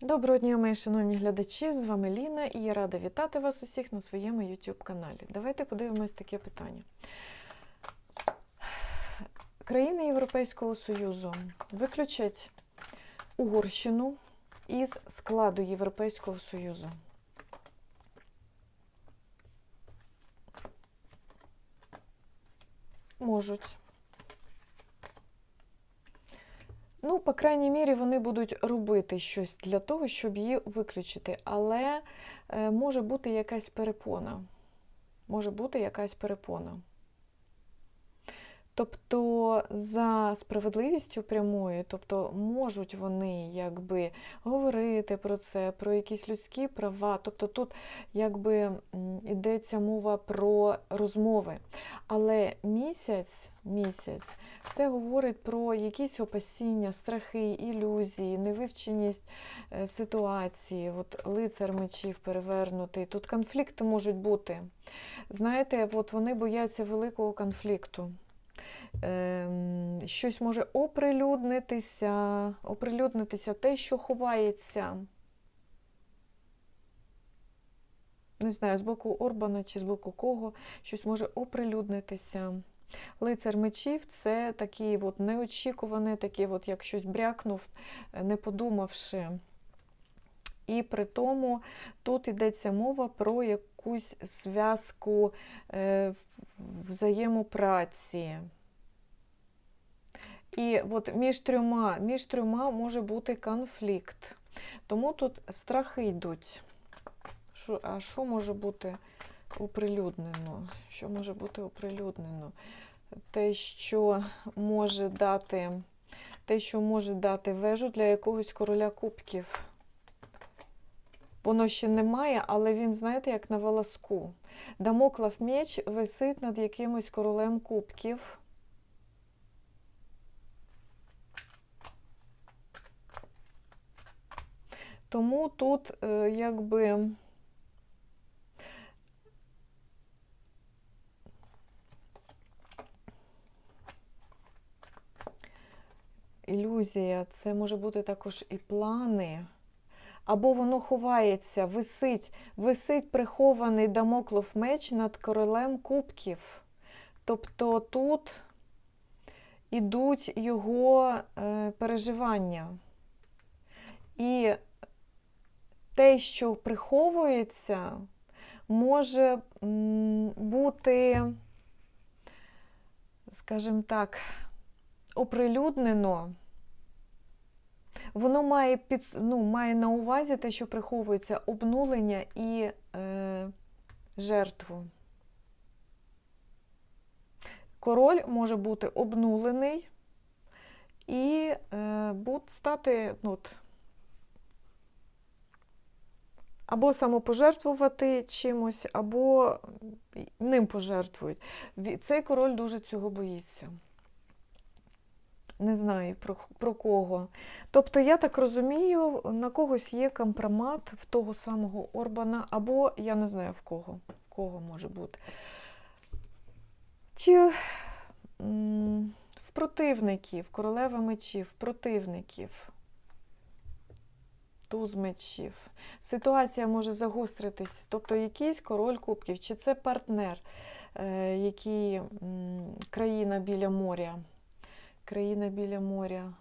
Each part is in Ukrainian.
Доброго дня, мої шановні глядачі! З вами Ліна і я рада вітати вас усіх на своєму YouTube каналі. Давайте подивимось таке питання. Країни Європейського Союзу виключать Угорщину із складу Європейського Союзу. Можуть. Ну, по крайній мірі, вони будуть робити щось для того, щоб її виключити. Але е, може бути якась перепона. Може бути якась перепона. Тобто за справедливістю прямою, тобто можуть вони якби говорити про це, про якісь людські права. Тобто тут якби йдеться мова про розмови. Але місяць, місяць це говорить про якісь опасіння, страхи, ілюзії, невивченість е, ситуації, от лицар мечів перевернутий. Тут конфлікти можуть бути. Знаєте, от вони бояться великого конфлікту. Ем, щось може оприлюднитися, оприлюднитися те, що ховається. Не знаю, з боку Орбана чи з боку кого, щось може оприлюднитися. Лицар мечів це такий от неочікуваний, такий от як щось брякнув, не подумавши. І при тому тут йдеться мова про якусь зв'язку е, взаємопраці. І от між трьома, між трьома може бути конфлікт. Тому тут страхи йдуть. А що може бути оприлюднено? Що може бути оприлюднено? Те, що може дати, те, що може дати вежу для якогось короля кубків. Воно ще немає, але він, знаєте, як на волоску. Дамоклав меч висить над якимось королем кубків. Тому тут е, якби ілюзія, це може бути також і плани. Або воно ховається, висить, висить прихований дамоклов меч над королем кубків. Тобто тут ідуть його е, переживання. І те, що приховується, може бути, скажімо так, оприлюднено. Воно має під, ну, має на увазі те, що приховується обнулення і е, жертву. Король може бути обнулений і е, буде стати ну, от, або самопожертвувати чимось, або ним пожертвують. Цей король дуже цього боїться. Не знаю про, про кого. Тобто, я так розумію, на когось є компромат в того самого Орбана, або я не знаю в кого. В кого може бути. Чи в противників, королева мечів, противників, туз мечів. Ситуація може загостритись, тобто якийсь король кубків, чи це партнер, е, який країна біля моря країна біля моря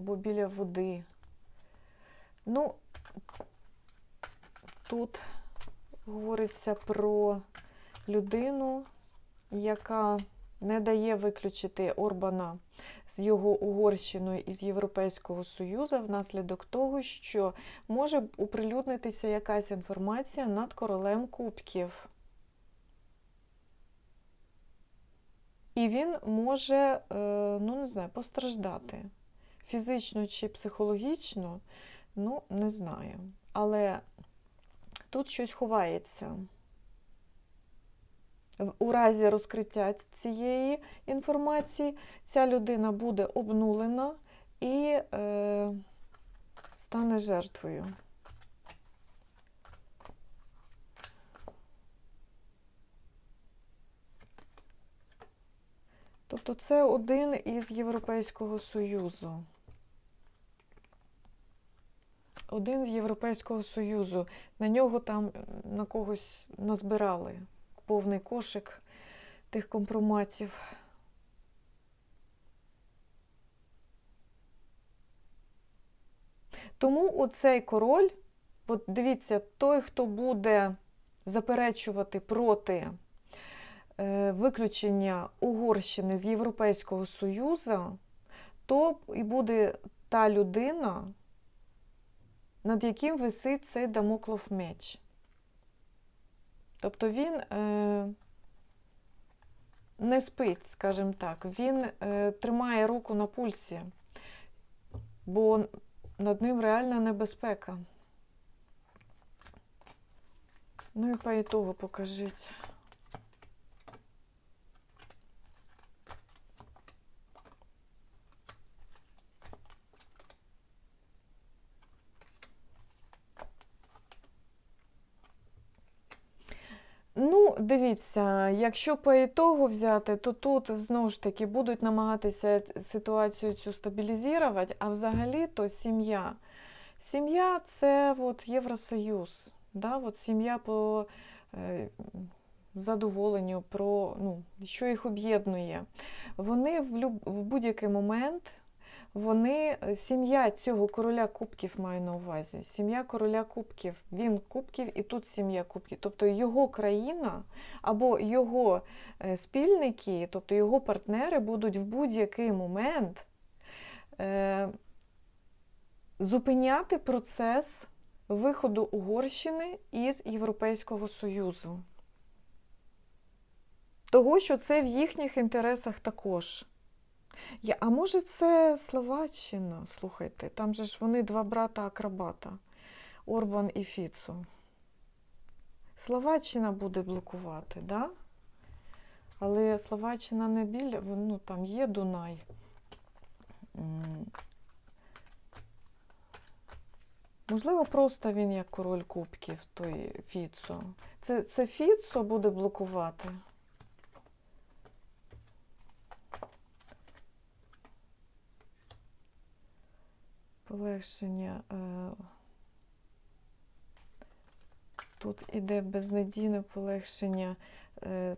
або біля води. Ну, тут говориться про людину, яка не дає виключити Орбана з його Угорщиною із Європейського Союзу внаслідок того, що може оприлюднитися якась інформація над королем кубків. І він може, е, ну не знаю, постраждати фізично чи психологічно, ну, не знаю. Але тут щось ховається. У разі розкриття цієї інформації ця людина буде обнулена і е, стане жертвою. Тобто це один із Європейського Союзу. один з Європейського Союзу. На нього там на когось назбирали повний кошик тих компроматів. Тому оцей король, от дивіться, той, хто буде заперечувати проти виключення Угорщини з Європейського Союзу, то і буде та людина, над яким висить цей дамоклов меч. Тобто він е, не спить, скажімо так, він е, тримає руку на пульсі, бо над ним реальна небезпека. Ну і по ітогу покажіть. Ну, дивіться, якщо по ітогу взяти, то тут знову ж таки будуть намагатися ситуацію цю стабілізувати, а взагалі то сім'я. Сім'я це от Євросоюз. Да? От сім'я по е, задоволенню, про, ну, що їх об'єднує. Вони в, в будь-який момент вони, е, сім'я цього короля кубків маю на увазі. Сім'я короля кубків, він кубків і тут сім'я кубків. Тобто його країна або його е, спільники, тобто його партнери будуть в будь-який момент е, зупиняти процес виходу Угорщини із Європейського Союзу. Того, що це в їхніх інтересах також. Я, а може це Словаччина? Слухайте, там же ж вони два брата-акробата Орбан і Фіцо. Словаччина буде блокувати, да? Але Словаччина не біля, ну там є Дунай. Можливо, просто він як король кубків, той Фіцо. Це, це Фіцо буде блокувати. Полегшення. Е, тут іде безнадійне полегшення е,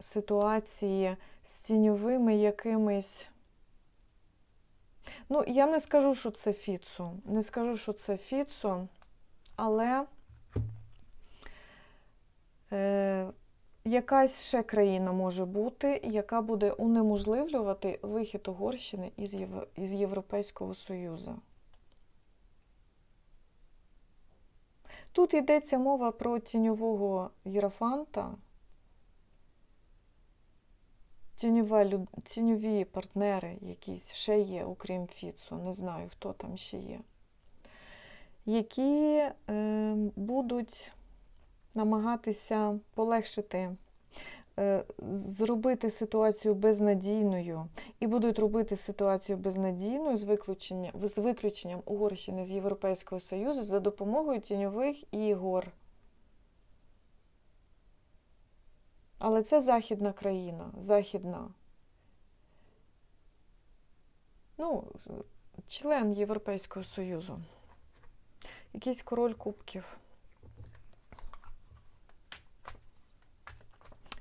ситуації з тіньовими якимись. Ну, я не скажу, що це Фіцу. Не скажу, що це Фіцу, але е, якась ще країна може бути, яка буде унеможливлювати вихід Угорщини із, Єв... із Європейського Союзу. Тут йдеться мова про тіньового єрофанта, тіньова, тіньові партнери якісь ще є, окрім Фіцу, не знаю, хто там ще є, які е, будуть намагатися полегшити, е, зробити ситуацію безнадійною і будуть робити ситуацію безнадійною з виключенням, з виключенням Угорщини з Європейського Союзу за допомогою тіньових ігор. Але це західна країна, західна. Ну, член Європейського Союзу. Якийсь король кубків.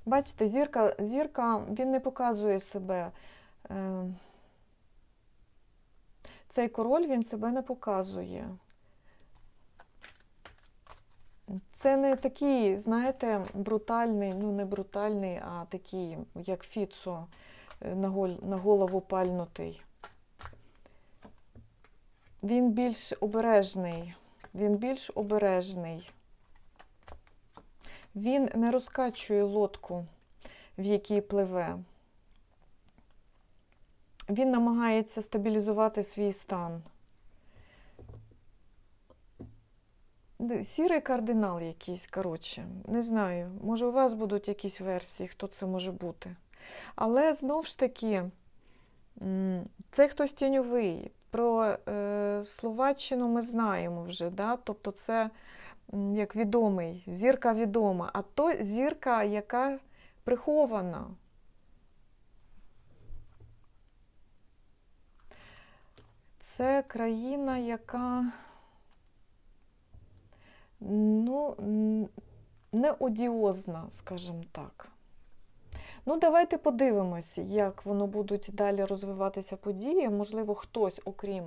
Бачите, зірка, зірка, він не показує себе. Е, цей король він себе не показує. Це не такий, знаєте, брутальний, ну не брутальний, а такий, як Фіцо, е, на голову пальнутий. Він більш обережний. Він більш обережний. Він не розкачує лодку, в якій пливе. Він намагається стабілізувати свій стан. Сірий кардинал якийсь, коротше, не знаю. Може, у вас будуть якісь версії, хто це може бути. Але знову ж таки, це хтось тіньовий. Про е, Словаччину ми знаємо вже. да? Тобто це як відомий, зірка відома, а то зірка, яка прихована. це країна, яка ну, не одіозна, скажімо так. Ну, давайте подивимось, як воно будуть далі розвиватися події. Можливо, хтось, окрім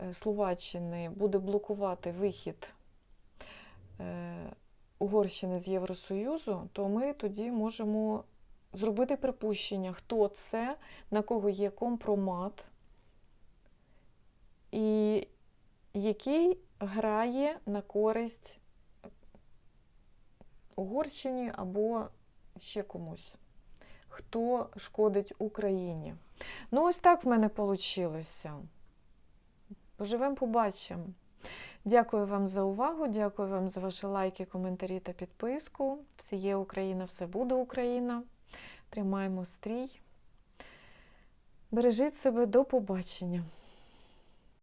е, Словаччини, буде блокувати вихід Угорщини з Євросоюзу, то ми тоді можемо зробити припущення, хто це, на кого є компромат, і який грає на користь Угорщині або ще комусь, хто шкодить Україні. Ну, ось так в мене вийшло. Поживемо, побачимо. Дякую вам за увагу, дякую вам за ваші лайки, коментарі та підписку. Все є Україна, все буде Україна. Тримаємо стрій. Бережіть себе, до побачення.